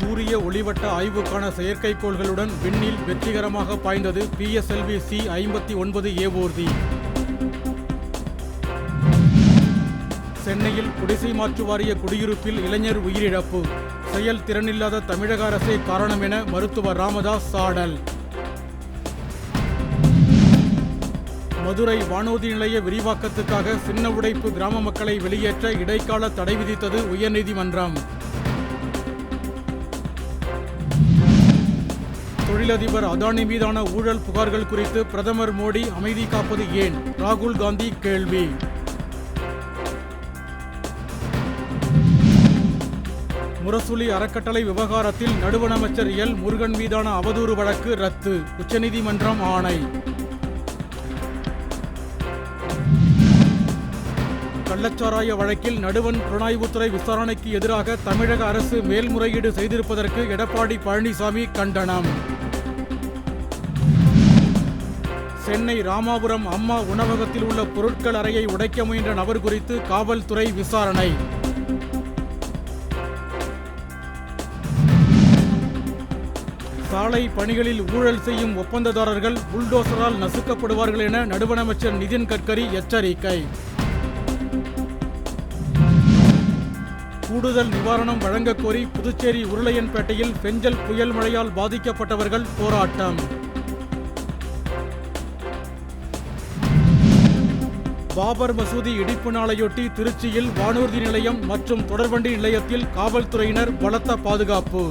சூரிய ஒளிவட்ட ஆய்வுக்கான செயற்கைக்கோள்களுடன் விண்ணில் வெற்றிகரமாக பாய்ந்தது பிஎஸ்எல்வி சி ஐம்பத்தி ஒன்பது ஏவூர்தி சென்னையில் குடிசை மாற்று வாரிய குடியிருப்பில் இளைஞர் உயிரிழப்பு. செயல் திறனில்லாத தமிழக அரசே காரணம் என மருத்துவர் ராமதாஸ் சாடல். மதுரை வானூர்தி நிலைய விரிவாக்கத்துக்காக சின்ன உடைப்பு கிராம மக்களை வெளியேற்ற இடைக்கால தடை விதித்தது உயர்நீதிமன்றம். தொழிலதிபர் அதானி மீதான ஊழல் புகார்கள் குறித்து பிரதமர் மோடி அமைதி காப்பது ஏன்? ராகுல் காந்தி கேள்வி. முரசொலி அறக்கட்டளை விவகாரத்தில் நடுவணமைச்சர் எல். முருகன் மீதான அவதூறு வழக்கு ரத்து உச்சநீதிமன்றம் ஆணை. கள்ளச்சாராய வழக்கில் நடுவன் புலனாய்வுத்துறை விசாரணைக்கு எதிராக தமிழக அரசு மேல்முறையீடு செய்திருப்பதற்கு எடப்பாடி பழனிசாமி கண்டனம். சென்னை ராமாபுரம் அம்மா உணவகத்தில் உள்ள பொருட்கள் அறையை உடைக்க முயன்ற நபர் குறித்து காவல்துறை விசாரணை. சாலை பணிகளில் ஊழல் செய்யும் ஒப்பந்ததாரர்கள் புல்டோசரால் நசுக்கப்படுவார்கள் என நடுவனமைச்சர் அமைச்சர் நிதின் கட்கரி எச்சரிக்கை. கூடுதல் நிவாரணம் வழங்கக்கோரி புதுச்சேரி உருளையன்பேட்டையில் பெஞ்சல் புயல் மழையால் பாதிக்கப்பட்டவர்கள் போராட்டம். பாபர் மசூதி இடிப்பு நாளையொட்டி திருச்சியில் வானூர்தி நிலையம் மற்றும் தொடர்வண்டி நிலையத்தில் காவல்துறையினர் பலத்த பாதுகாப்பு.